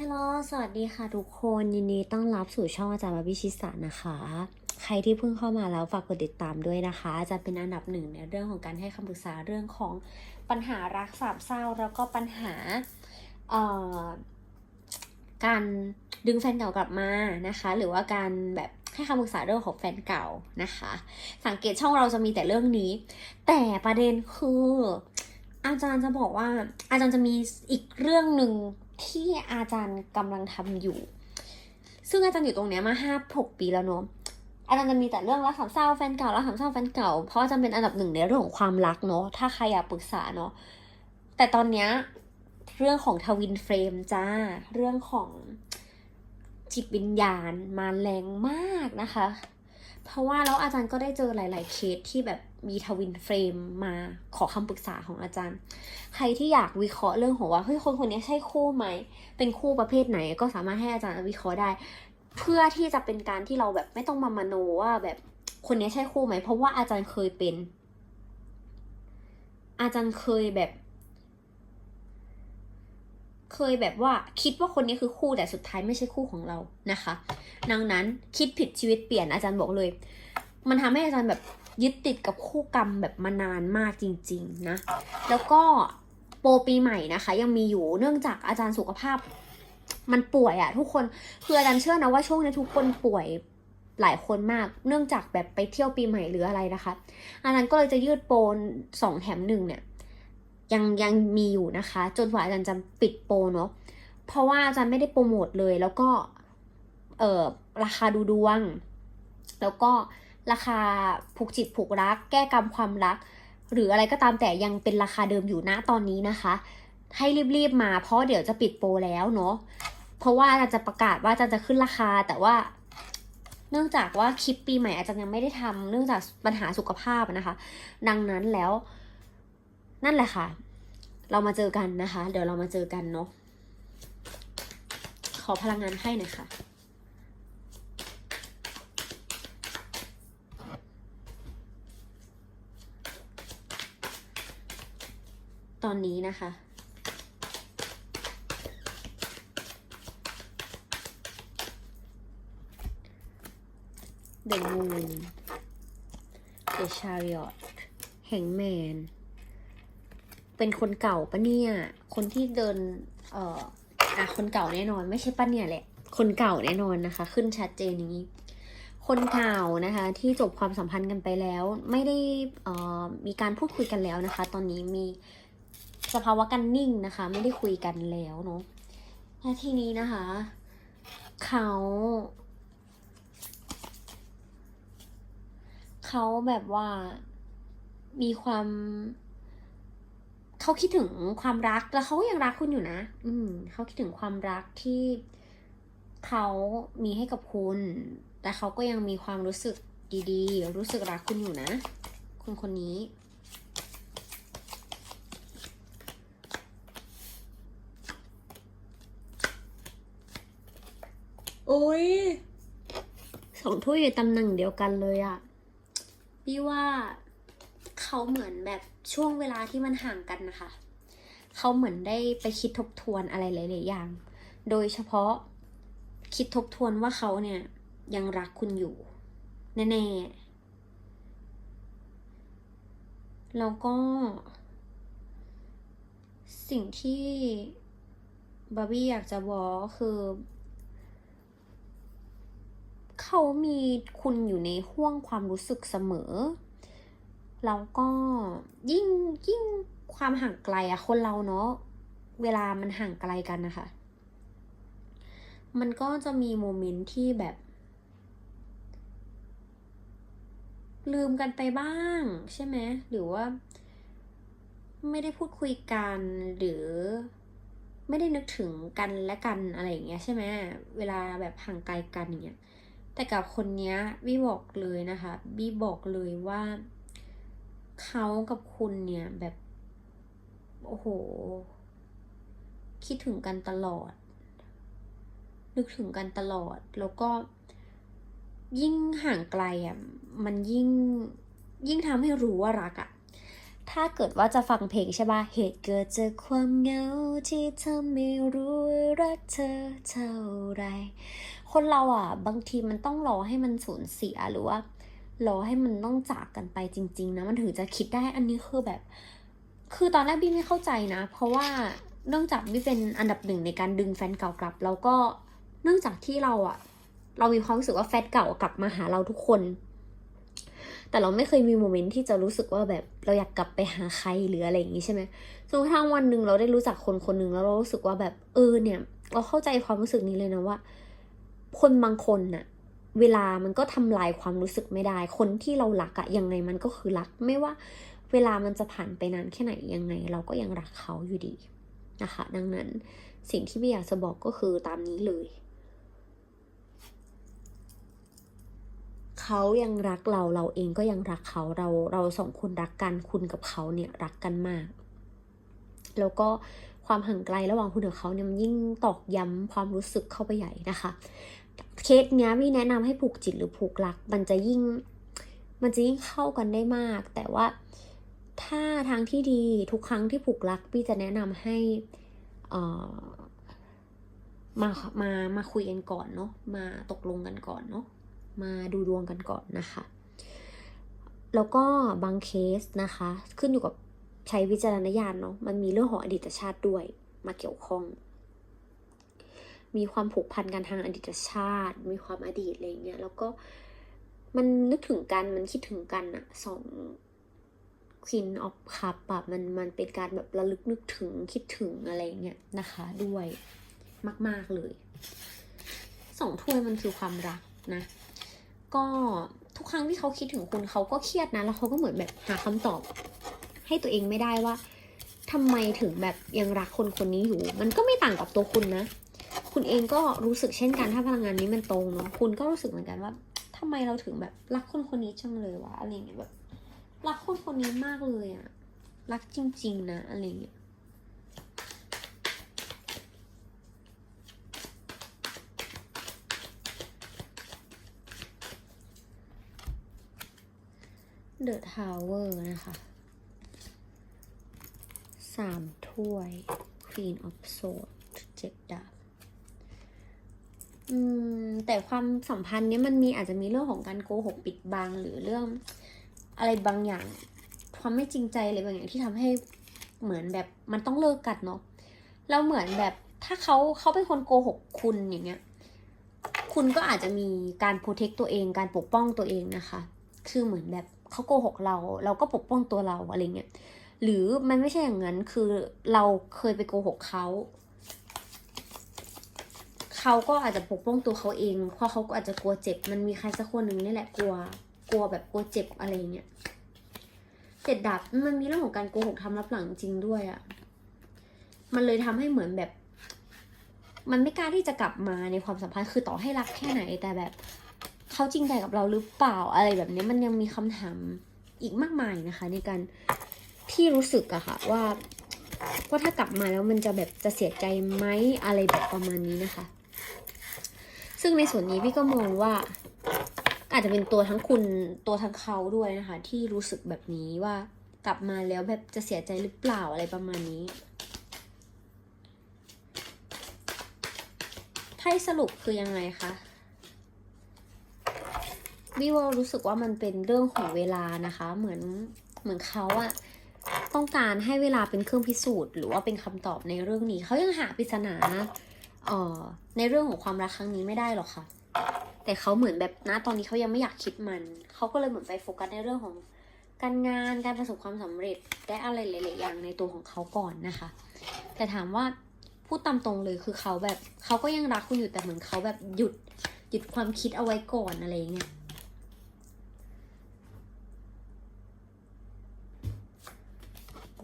ฮัลโหลสวัสดีค่ะทุกคนยินดีต้อนรับสู่ช่องอาจารย์บาบิชิสานะคะ ใครที่เพิ่งเข้ามาแล้วฝากกดติดตามด้วยนะคะจารย์เป็นอันดับหนึ่งในเรื่องของการให้คำปรึกษาเรื่องของปัญหารักสามเศร้า แล้วก็ปัญหาเอ่อการดึงแฟนเก่ากลับมานะคะ หรือว่าการแบบให้คำปรึกษาเรื่องของแฟนเก่านะคะ สังเกตช่องเราจะมีแต่เรื่องนี้ แต่ประเด็นคือ อาจารย์จะบอกว่าอาจารย์จะมีอีกเรื่องหนึ่ง ที่อาจารย์กำลังทำอยู่ ซึ่งอาจารย์อยู่ตรงเนี้ยมาห้าหกปีแล้วเนอะอาจารย์จะมีแต่เรื่องรักสามเศร้าแฟนเก่ารักสามเศร้าแฟนเก่าเพราะอาจารย์เป็นอันดับหนึ่งในเรื่องของความรักเนอะถ้าใครอยากปรึกษาเนอะแต่ตอนเนี้ยเรื่องของทวินเฟรมจ้าเรื่องของจิตวิญญาณมาแรงมากนะคะ เพราะว่าแล้วอาจารย์ก็ได้เจอหลาย ๆ เคสที่แบบมีทวินเฟรมมาขอคำปรึกษาของอาจารย์ ใครที่อยากวิเคราะห์เรื่องของว่าเฮ้ยคนคนนี้ใช่คู่ไหม เป็นคู่ประเภทไหนก็สามารถให้อาจารย์วิเคราะห์ได้ เพื่อที่จะเป็นการที่เราแบบไม่ต้องมามโนว่าแบบคนนี้ใช่คู่ไหม เพราะว่าอาจารย์เคยเป็น อาจารย์เคยแบบ เคยแบบว่าคิดว่าคนนี้คือคู่แต่สุดท้ายไม่ใช่คู่ของเรานะคะ ดังนั้นคิดผิดชีวิตเปลี่ยนอาจารย์บอกเลย มันทำให้อาจารย์แบบยึดติดกับคู่กรรมแบบมานานมากจริง ๆ นะ แล้วก็โปรปีใหม่นะคะ ยังมีอยู่เนื่องจากอาจารย์สุขภาพ มันป่วยอะทุกคนคืออาจารย์เชื่อนะว่าช่วงนี้ทุกคนป่วยหลายคนมากเนื่องจากแบบไปเที่ยวปีใหม่หรืออะไรนะคะ อาจารย์ก็เลยจะยืดโปรสองแถมหนึ่งเนี่ย ยังยังมีอยู่นะคะ จนกว่าอาจารย์จะปิดโปรเนาะเพราะว่าอาจารย์ไม่ได้โปรโมทเลย แล้วก็เออราคาดูดวง แล้วก็ราคาผูกจิตผูกรัก แก้กรรมความรัก หรืออะไรก็ตามแต่ยังเป็นราคาเดิมอยู่นะตอนนี้นะคะ ให้รีบๆมาเพราะเดี๋ยวจะปิดโปรแล้วเนาะเพราะว่าอาจารย์จะประกาศว่าอาจารย์จะขึ้นราคาแต่ว่าเนื่องจากว่าคลิปปีใหม่อาจารย์ยังไม่ได้ทำเนื่องจากปัญหาสุขภาพนะคะ ดังนั้นแล้ว นั่นแหละค่ะ เรามาเจอกันนะคะ เดี๋ยวเรามาเจอกันเนาะขอพลังงานให้หน่อยค่ะตอนนี้นะคะ The Moon The Chariot แห่งแมน เป็นคนเก่าปะเนี่ย คนที่เดิน เอ่ออะคนเก่าแน่นอน ไม่ใช่ปะเนี่ยแหละ คนเก่าแน่นอนนะคะ ขึ้นชัดเจนอย่างนี้ คนเก่านะคะ ที่จบความสัมพันธ์กันไปแล้ว ไม่ได้เอ่อมีการพูดคุยกันแล้วนะคะ ตอนนี้มีสภาวะกันนิ่งนะคะ ไม่ได้คุยกันแล้วเนาะและทีนี้นะคะ เขาเขาแบบว่ามีความ เขาคิดถึงความรักแล้วเขาก็ยังรักคุณอยู่นะ อืมเขาคิดถึงความรักที่เขามีให้กับคุณ แต่เขาก็ยังมีความรู้สึกดีๆ รู้สึกรักคุณอยู่นะคนคนนี้โอ้ยสองถ้วยอยู่ตำแหน่งเดียวกันเลยอะพี่ว่า เขาเหมือนแบบช่วงเวลาที่มันห่างกันนะคะ เขาเหมือนได้ไปคิดทบทวนอะไรหลายๆอย่าง โดยเฉพาะคิดทบทวนว่าเขาเนี่ยยังรักคุณอยู่แน่ๆ แล้วก็ สิ่งที่บาร์บี้อยากจะบอกคือ เขามีคุณอยู่ในห่วงความรู้สึกเสมอ แล้วก็ยิ่งยิ่งความห่างไกลอะคนเราเนาะเวลามันห่างไกลกันนะคะ มันก็จะมีโมเมนต์ที่แบบ ลืมกันไปบ้าง ใช่ไหมหรือว่า ไม่ได้พูดคุยกันหรือไม่ได้นึกถึงกันและกันอะไรอย่างเงี้ยใช่ไหมเวลาแบบห่างไกลกันอย่างเงี้ยแต่กับคนเนี้ยบี้บอกเลยนะคะบี้บอกเลยว่า เขากับคุณเนี่ยแบบ โอ้โห คิดถึงกันตลอด นึกถึงกันตลอด แล้วก็ ยิ่งห่างไกลอะ มันยิ่ง ยิ่งทำให้รู้ว่ารักอะถ้าเกิดว่าจะฟังเพลงใช่ป่ะ เหตุเกิดจากความเหงาที่ทำไม่รู้ว่ารักเธอเท่าไร คนเราอะ บางทีมันต้องรอให้มันสูญเสียหรือว่า รอให้มันต้องจากกันไปจริง ๆ นะ มันถึงจะคิดได้อันนี้คือแบบ คือตอนแรกบี้ไม่เข้าใจนะ เพราะว่าเนื่องจากบี้เป็นอันดับหนึ่งในการดึงแฟนเก่ากลับ แล้วก็เนื่องจากที่เราอะเรามีความรู้สึกว่าแฟนเก่ากลับมาหาเราทุกคน แต่เราไม่เคยมีโมเมนต์ที่จะรู้สึกว่าแบบเราอยากกลับไปหาใครหรืออะไรอย่างนี้ใช่ไหมจนกระทั่งวันหนึ่งเราได้รู้จักคนคนหนึ่งแล้วเรารู้สึกว่าแบบเออเนี่ย เราเข้าใจความรู้สึกนี้เลยนะว่า คนบางคนน่ะ เวลามันก็ทำลายความรู้สึกไม่ได้ คนที่เรารักอะยังไงมันก็คือรัก ไม่ว่าเวลามันจะผ่านไปนานแค่ไหนยังไง เราก็ยังรักเขาอยู่ดีนะคะ ดังนั้นสิ่งที่พี่อยากจะบอกก็คือตามนี้เลย เขายังรักเราเราเองก็ยังรักเขาเราเราสองคนรักกันคุณกับเขาเนี่ยรักกันมาก แล้วก็ความห่างไกลระหว่างคุณกับเขาเนี่ยมันยิ่งตอกย้ำความรู้สึกเข้าไปใหญ่นะคะ เคสเนี้ยพี่แนะนำให้ผูกจิตหรือผูกรัก มันจะยิ่ง มันจะยิ่งเข้ากันได้มาก แต่ว่าถ้าทางที่ดีทุกครั้งที่ผูกรักพี่จะแนะนำให้อ่อมามามาคุยกันก่อนเนาะมาตกลงกันก่อนเนาะมาดูดวงกันก่อนนะคะ แล้วก็บางเคสนะคะ ขึ้นอยู่กับใช้วิจารณญาณเนาะมันมีเรื่องของอดีตชาติด้วยมาเกี่ยวข้อง มีความผูกพันกันทางอดีตชาติ มีความอดีตอะไรเงี้ย แล้วก็มันนึกถึงกัน มันคิดถึงกันอะสองควินออฟคัพอะมันมันเป็นการแบบระลึกนึกถึงคิดถึงอะไรเงี้ยนะคะ ด้วยมาก ๆเลย สองถ้วยมันคือความรักนะ ก็ทุกครั้งที่เขาคิดถึงคุณเขาก็เครียดนะ แล้วเขาก็เหมือนแบบหาคำตอบ ให้ตัวเองไม่ได้ว่าทำไมถึงแบบยังรักคนคนนี้อยู่ มันก็ไม่ต่างกับตัวคุณนะ คุณเองก็รู้สึกเช่นกันถ้าพลังงานนี้มันตรงเนาะคุณก็รู้สึกเหมือนกันว่าทำไมเราถึงแบบรักคนคนนี้จังเลยวะอะไรเงี้ยแบบรักคนคนนี้มากเลยอะรักจริง ๆ นะอะไรเงี้ย The Tower นะคะสามถ้วย Queen of Swords อืมแต่ความสัมพันธ์เนี้ยมันมีอาจจะมีเรื่องของการโกหกปิดบังหรือเรื่องอะไรบางอย่าง ความไม่จริงใจอะไรบางอย่างที่ทำให้เหมือนแบบมันต้องเลิกกันเนาะแล้วเหมือนแบบถ้าเขาเขาเป็นคนโกหกคุณอย่างเงี้ย คุณก็อาจจะมีการโปรเทคตัวเอง การปกป้องตัวเองนะคะ คือเหมือนแบบเขาโกหกเรา เราก็ปกป้องตัวเราอะไรเงี้ยหรือมันไม่ใช่อย่างนั้นคือเราเคยไปโกหกเขา เขาก็อาจจะปกป้องตัวเขาเอง เพราะเขาก็อาจจะกลัวเจ็บ มันมีใครสักคนหนึ่งนี่แหละกลัว กลัวแบบกลัวเจ็บอะไรเงี้ยเจ็ดดับมันมีเรื่องของการโกหกทำรับหลังจริงด้วยอะ่ะ มันเลยทำให้เหมือนแบบ มันไม่กล้าที่จะกลับมาในความสัมพันธ์คือต่อให้รักแค่ไหน แต่แบบเขาจริงใจกับเราหรือเปล่าอะไรแบบนี้มันยังมีคำถามอีกมากมายนะคะ ในการที่รู้สึกอะค่ะว่าว่าถ้ากลับมาแล้วมันจะแบบจะเสียใจไหมอะไรแบบประมาณนี้นะคะ ซึ่งในส่วนนี้พี่ก็มองว่า อาจจะเป็นตัวทั้งคุณตัวทั้งเขาด้วยนะคะ ที่รู้สึกแบบนี้ว่ากลับมาแล้วแบบจะเสียใจหรือเปล่าอะไรประมาณนี้ไพ่สรุปคือยังไงคะวิวรู้สึกว่ามันเป็นเรื่องของเวลานะคะ เหมือนเหมือนเขาอะต้องการให้เวลาเป็นเครื่องพิสูจน์ หรือว่าเป็นคำตอบในเรื่องนี้ เขายังหาปริศนา เอ่อในเรื่องของความรักครั้งนี้ไม่ได้หรอกค่ะ แต่เขาเหมือนแบบนะตอนนี้เขายังไม่อยากคิดมัน เขาก็เลยเหมือนไปโฟกัสในเรื่องของการงานการประสบความสำเร็จและอะไรหลาย ๆ อย่างในตัวของเขาก่อนนะคะ แต่ถามว่าพูดตามตรงเลยคือเขาแบบเขาก็ยังรักคุณอยู่แต่เหมือนเขาแบบหยุดหยุดความคิดเอาไว้ก่อนอะไรเงี้ย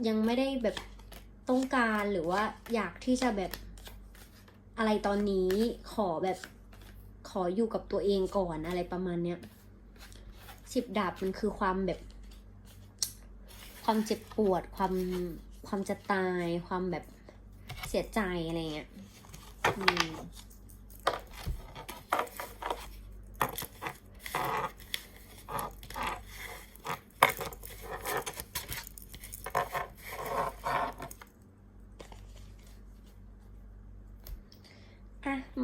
ยังไม่ได้แบบต้องการหรือว่าอยากที่จะแบบ อะไรตอนนี้ขอแบบขออยู่กับตัวเองก่อนอะไรประมาณเนี้ยสิบดาบมันคือความแบบ ความเจ็บปวด ความความจะตาย ความแบบเสียใจอะไรเงี้ยอืม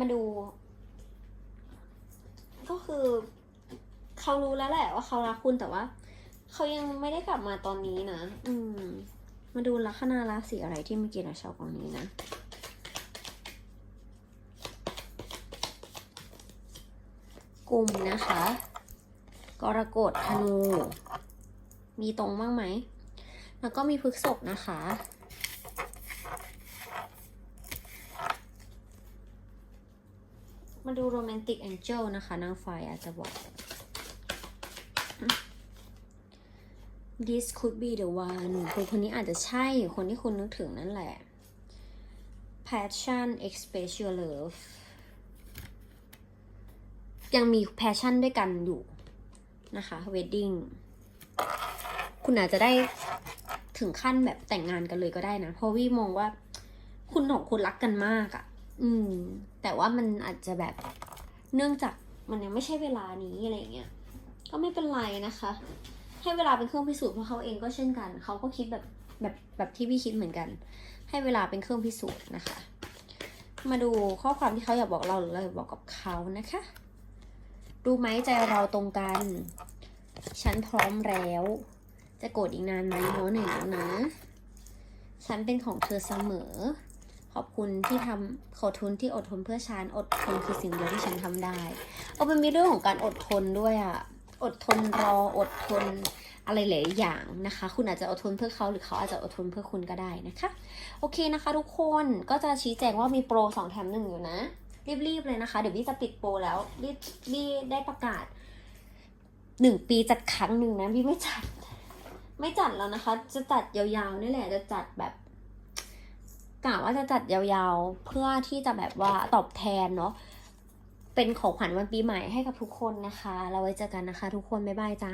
มาดู ก็คือเขารู้แล้วแหละว่าเขารักคุณแต่ว่าเขายังไม่ได้กลับมาตอนนี้นะ อืม มาดูลัคนาราศีอะไรที่เมื่อกี้เราชาวกองนี้นะกลุ่มนะคะ กรกฎธนู มีตรงบ้างไหม แล้วก็มีพฤกษบนะคะ มาดูโรแมนติกแองเจิลนะคะ นางไฟอาจจะบอก this could be the one คนคนนี้อาจจะใช่คนที่คุณนึกถึงนั่นแหละ passion express your love ยังมี passion ด้วยกันอยู่นะคะ wedding คุณอาจจะได้ถึงขั้นแบบแต่งงานกันเลยก็ได้นะ เพราะวิมองว่า คุณสองคนรักกันมากอะ อืม แต่ว่ามันอาจจะแบบเนื่องจากมันยังไม่ใช่เวลานี้อะไรเงี้ย ก็ไม่เป็นไรนะคะ ให้เวลาเป็นเครื่องพิสูจน์เพราะเขาเองก็เช่นกัน เขาก็คิดแบบแบบแบบที่พี่คิดเหมือนกัน ให้เวลาเป็นเครื่องพิสูจน์นะคะ มาดูข้อความที่เขาอยากบอกเราหรือเราอยากบอกกับเขานะคะรู้ไหมใจเราตรงกัน ฉันพร้อมแล้ว จะโกรธอีกนานไหมโน้หนึ่งแล้วนะ ฉันเป็นของเธอเสมอ อบคุณที่ทำขอทุนที่อดทนเพื่อฉันอดทนคือสิ่งเดียวที่ฉันทำได้ เอาเป็นมีเรื่องของการอดทนด้วยอะอดทนรออดทนอะไรหลายอย่างนะคะ คุณอาจจะอดทนเพื่อเขาหรือเขาอาจจะอดทนเพื่อคุณก็ได้นะคะ โอเคนะคะ ทุกคนก็จะชี้แจงว่ามีโปรสองแถมหนึ่งอยู่นะ รีบๆเลยนะคะ เดี๋ยวพี่จะปิดโปรแล้วรีบรีบได้ประกาศหนึ่งปีจัดครั้งหนึ่งนะพี่ไม่จัด ไม่จัดแล้วนะคะ จะจัดยาวๆนี่แหละจะจัดแบบ กะว่าจะจัดยาวๆ เพื่อที่จะแบบว่าตอบแทนเนาะเป็นของขวัญวันปีใหม่ให้กับทุกคนนะคะ เราไว้เจอกันนะคะ ทุกคน บ๊ายบายจ้า